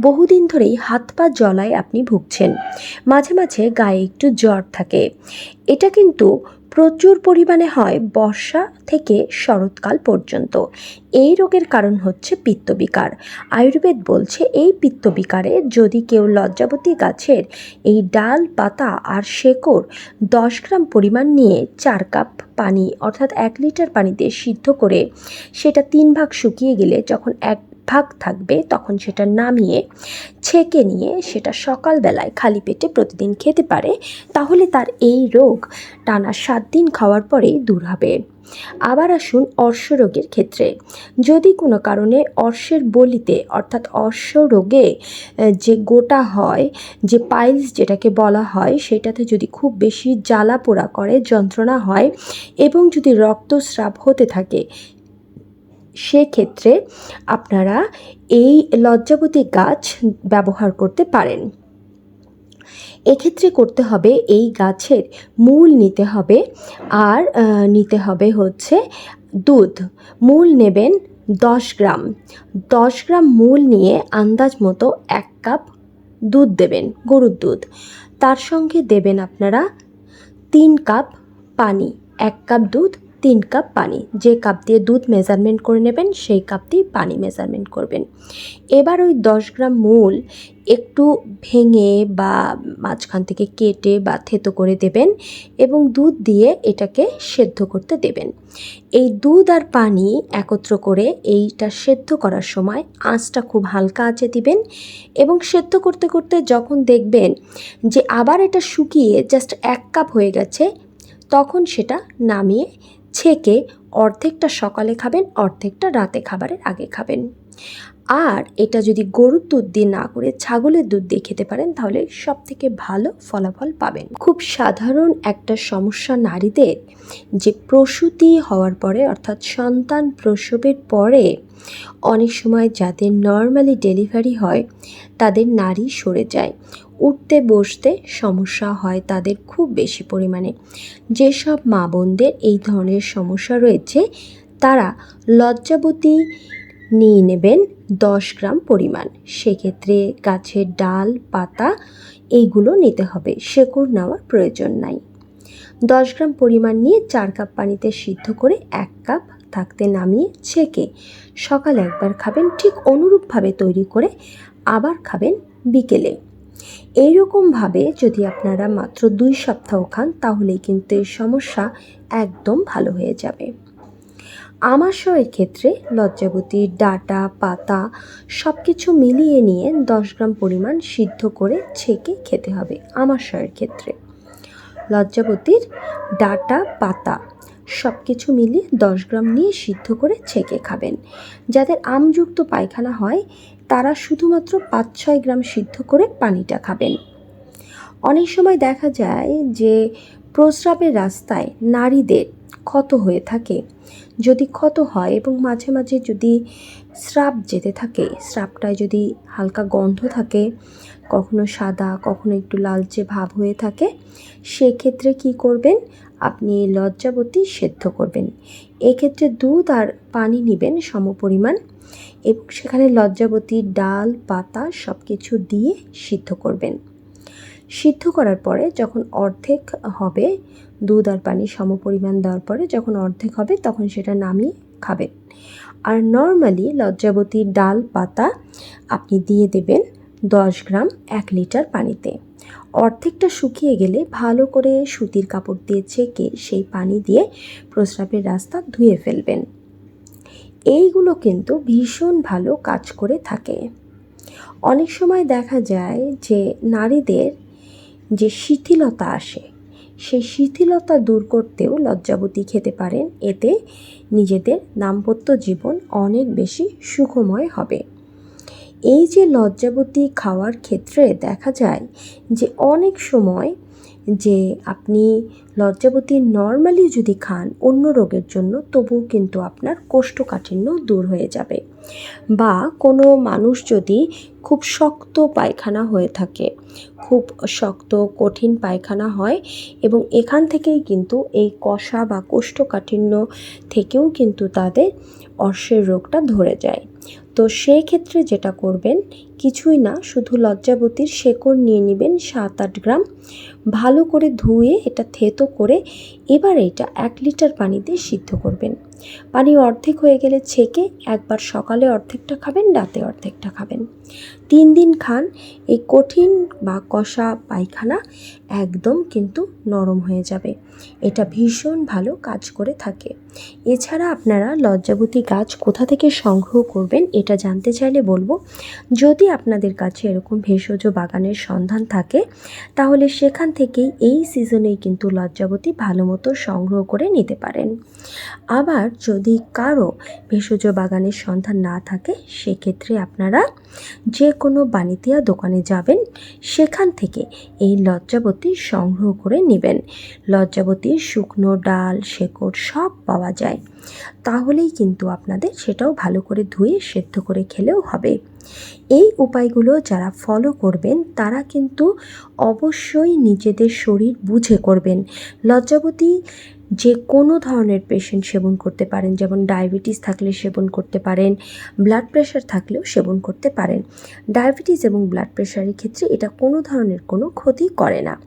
বহুদিন ধরেই হাত পা জলায় আপনি ভুগছেন। মাঝে মাঝে গায়ে একটু জ্বর থাকে। এটা কিন্তু প্রচুর পরিমাণে হয় বর্ষা থেকে শরৎকাল পর্যন্ত। এই রোগের কারণ হচ্ছে পিত্তবিকার। আয়ুর্বেদ বলছে এই পিত্তবিকারে যদি কেউ লজ্জাবতী গাছের এই ডাল, পাতা আর শেকড় দশ গ্রাম পরিমাণ নিয়ে চার কাপ পানি অর্থাৎ এক লিটার পানিতে সিদ্ধ করে সেটা তিন ভাগ শুকিয়ে গেলে যখন এক ভাগ থাকবে, তখন সেটা নামিয়ে, ছেঁকে নিয়ে সেটা সকালবেলায় খালি পেটে প্রতিদিন খেতে পারে, তাহলে তার এই রোগ টানা সাত দিন খাওয়ার পরেই দূর হবে। আবার আসুন অর্শ রোগের ক্ষেত্রে। যদি কোনো কারণে অর্শের বলিতে, অর্থাৎ অর্শ রোগে যে গোটা হয়, যে পাইলস যেটাকে বলা হয়, সেটাতে যদি খুব বেশি জ্বালা পোড়া করে, যন্ত্রণা হয়, এবং যদি রক্তস্রাব হতে থাকে সেক্ষেত্রে আপনারা এই লজ্জাবতী গাছ ব্যবহার করতে পারেন। এক্ষেত্রে করতে হবে এই গাছের মূল নিতে হবে আর নিতে হবে হচ্ছে দুধ। মূল নেবেন দশ গ্রাম। দশ গ্রাম মূল নিয়ে আন্দাজ মতো এক কাপ দুধ দেবেন, গরুর দুধ। তার সঙ্গে দেবেন আপনারা তিন কাপ পানি, এক কাপ দুধ তিন কাপ পানি। যে কাপ দিয়ে দুধ মেজারমেন্ট করে নেবেন, সেই কাপ দিয়ে পানি মেজারমেন্ট করবেন। এবার ওই দশ গ্রাম মূল একটু ভেঙে বা মাঝখান থেকে কেটে বা থেতো করে দেবেন এবং দুধ দিয়ে এটাকে সেদ্ধ করতে দেবেন। এই দুধ আর পানি একত্র করে এইটা সেদ্ধ করার সময় আঁচটা খুব হালকা আঁচে দিবেন এবং সেদ্ধ করতে করতে যখন দেখবেন যে আবার এটা শুকিয়ে জাস্ট এক কাপ হয়ে গেছে, তখন সেটা নামিয়ে ছেঁকে অর্ধেকটা সকালে খাবেন অর্ধেকটা রাতে খাবারের আগে খাবেন। আর এটা যদি গরুর দুধ দিয়ে না করে ছাগলের দুধ দিয়ে খেতে পারেন, তাহলে সব থেকে ভালো ফলাফল পাবেন। খুব সাধারণ একটা সমস্যা নারীদের যে প্রসূতি হওয়ার পরে, অর্থাৎ সন্তান প্রসবের পরে অনেক সময় যাদের নর্মালি ডেলিভারি হয়, তাদের নারী সরে যায়। উঠতে বসতে সমস্যা হয় তাদের খুব বেশি পরিমাণে। যেসব মা বোনদের এই ধরনের সমস্যা রয়েছে, তারা লজ্জাবতী নিয়ে নেবেন দশ গ্রাম পরিমাণ। সেক্ষেত্রে গাছের ডাল, পাতা এইগুলো নিতে হবে, শেকড় নেওয়ার প্রয়োজন নাই। দশ গ্রাম পরিমাণ নিয়ে চার কাপ পানিতে সিদ্ধ করে এক কাপ থাকতে নামিয়ে ছেঁকে সকালে একবার খাবেন, ঠিক অনুরূপভাবে তৈরি করে আবার খাবেন বিকেলে। এইরকমভাবে যদি আপনারা মাত্র দুই সপ্তাহ খান, তাহলেই কিন্তু এই সমস্যা একদম ভালো হয়ে যাবে। আমাশয়ের ক্ষেত্রে লজ্জাবতীর ডাটা, পাতা সব কিছু মিলিয়ে নিয়ে দশ গ্রাম পরিমাণ সিদ্ধ করে ছেঁকে খেতে হবে আমাশয়ের ক্ষেত্রে। লজ্জাবতীর ডাটা, পাতা সব কিছু মিলিয়ে দশ গ্রাম নিয়ে সিদ্ধ করে ছেঁকে খাবেন। যাদের আমযুক্ত পায়খানা হয়, তারা শুধুমাত্র পাঁচ ছয় গ্রাম সিদ্ধ করে পানিটা খাবেন। অনেক সময় দেখা যায় যে প্রস্রাবের রাস্তায় নারীদের ক্ষত হয়ে থাকে। যদি ক্ষত হয় এবং মাঝে মাঝে যদি স্রাব যেতে থাকে, স্রাবটায় যদি হালকা গন্ধ থাকে, কখনো সাদা, কখনো একটু লালচে ভাব হয়ে থাকে, সেক্ষেত্রে কি করবেন? আপনি লজ্জাবতী সেদ্ধ করবেন। এক্ষেত্রে দুধ আর পানি নেবেন সমপরিমাণ এবং সেখানে লজ্জাবতীর ডাল, পাতা সব কিছু দিয়ে সিদ্ধ করবেন। সিদ্ধ করার পরে যখন অর্ধেক হবে, দুধ আর পানি সমপরিমাণ দেওয়ার পরে যখন অর্ধেক হবে, তখন সেটা নামিয়ে খাবেন। আর নর্মালি লজ্জাবতীর ডাল পাতা আপনি দিয়ে দেবেন দশ গ্রাম এক লিটার পানিতে। অর্ধেকটা শুকিয়ে গেলে ভালো করে সুতির কাপড় দিয়ে ছেঁকে সেই পানি দিয়ে প্রস্রাবের রাস্তা ধুয়ে ফেলবেন। এইগুলো কিন্তু ভীষণ ভালো কাজ করে থাকে। অনেক সময় দেখা যায় যে নারীদের যে শিথিলতা আসে, সেই শিথিলতা দূর করতেও লজ্জাবতী খেতে পারেন। এতে নিজেদের দাম্পত্য জীবন অনেক বেশি সুখময় হবে। এই যে লজ্জাবতী খাওয়ার ক্ষেত্রে দেখা যায় যে অনেক সময় যে আপনি লজ্জাবতী নর্মালি যদি খান, অন্য রোগের জন্য তবুও কিন্তু আপনার কোষ্ঠকাঠিন্য দূর হয়ে যাবে। বা কোনো মানুষ যদি খুব শক্ত পায়খানা হয়ে থাকে, খুব শক্ত, কঠিন পায়খানা হয় এবং এখান থেকেই কিন্তু এই কষা বা কোষ্ঠকাঠিন্য থেকেও কিন্তু তাদের অর্শের রোগটা ধরে যায়। তো সেক্ষেত্রে যেটা করবেন, কিছুই না, শুধু লজ্জাবতীর শেকড় নিয়ে নেবেন সাত আট গ্রাম, ভালো করে ধুয়ে এটা থেতো করে এবার এটা এক লিটার পানিতে সিদ্ধ করবেন। পানি অর্ধেক হয়ে গেলে ছেঁকে একবার সকালে অর্ধেকটা খাবেন, রাতে অর্ধেকটা খাবেন। তিন দিন খান, এই কঠিন বা কষা পায়খানা একদম কিন্তু নরম হয়ে যাবে। এটা ভীষণ ভালো কাজ করে থাকে। এছাড়া আপনারা লজ্জাবতী গাছ কোথা থেকে সংগ্রহ করবেন এটা জানতে চাইলে বলব, যদি আপনাদের কাছে এরকম ভেষজ বাগানের সন্ধান থাকে, তাহলে সেখান থেকেই এই সিজনেই কিন্তু লজ্জাবতী ভালো মতো সংগ্রহ করে নিতে পারেন। আবার যদি কারও ভেষজ বাগানের সন্ধান না থাকে, সেক্ষেত্রে আপনারা যে কোনো বানিতিয়া দোকানে যাবেন, সেখান থেকে এই লজ্জাবতী সংগ্রহ করে নেবেন। লজ্জাবতীর শুকনো ডাল, শেকড় সব পাওয়া যায়। তাহলেই কিন্তু আপনাদের সেটাও ভালো করে ধুয়ে সেদ্ধ করে খেলেও হবে। এই উপায়গুলো যারা ফলো করবেন, তারা কিন্তু অবশ্যই নিজেদের শরীর বুঝে করবেন। লজ্জাবতী যে কোনো ধরনের পেশেন্ট সেবন করতে পারেন, যেমন ডায়াবেটিস থাকলে সেবন করতে পারেন ব্লাড প্রেশার থাকলেও সেবন করতে পারেন। ডায়াবেটিস এবং ব্লাড প্রেশারের ক্ষেত্রে এটা কোনো ধরনের কোনো ক্ষতি করে না।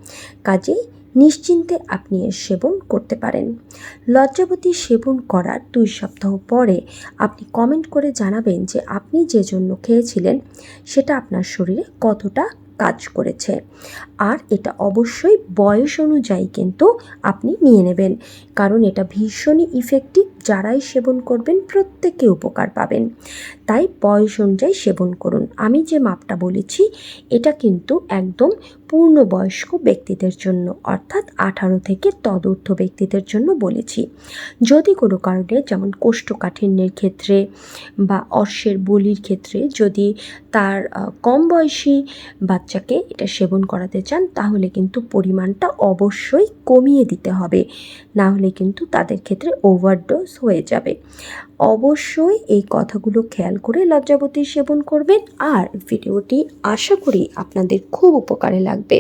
কাজেই নিশ্চিন্তে আপনি এর সেবন করতে পারেন। লজ্জাবতী সেবন করার দুই সপ্তাহ পরে আপনি কমেন্ট করে জানাবেন যে আপনি যে জন্য খেয়েছিলেন, সেটা আপনার শরীরে কতটা কাজ করেছে। আর এটা অবশ্যই বয়স অনুযায়ী কিন্তু আপনি নিয়ে নেবেন। কারণ এটা ভীষণই ইফেক্টিভ যারাই সেবন করবেন প্রত্যেকে উপকার পাবেন। তাই বয়স অনুযায়ী সেবন করুন। আমি যে মাপটা বলেছি, এটা কিন্তু একদম পূর্ণবয়স্ক ব্যক্তিদের জন্য, অর্থাৎ আঠারো থেকে তদূর্ধ্ব ব্যক্তিদের জন্য বলেছি। যদি কোনো কারণে, যেমন কোষ্ঠকাঠিন্যের ক্ষেত্রে বা অর্শের বলির ক্ষেত্রে যদি তার কম বয়সী বাচ্চাকে এটা সেবন করাতে চান, তাহলে কিন্তু পরিমাণটা অবশ্যই কমিয়ে দিতে হবে। না হলে কিন্তু তাদের ক্ষেত্রে ওভারডোজ হয়ে যাবে। অবশ্যই এই কথাগুলো খেয়াল করে লজ্জাবতী সেবন করবেন। আর ভিডিওটি আশা করি আপনাদের খুব উপকারে লাগবে।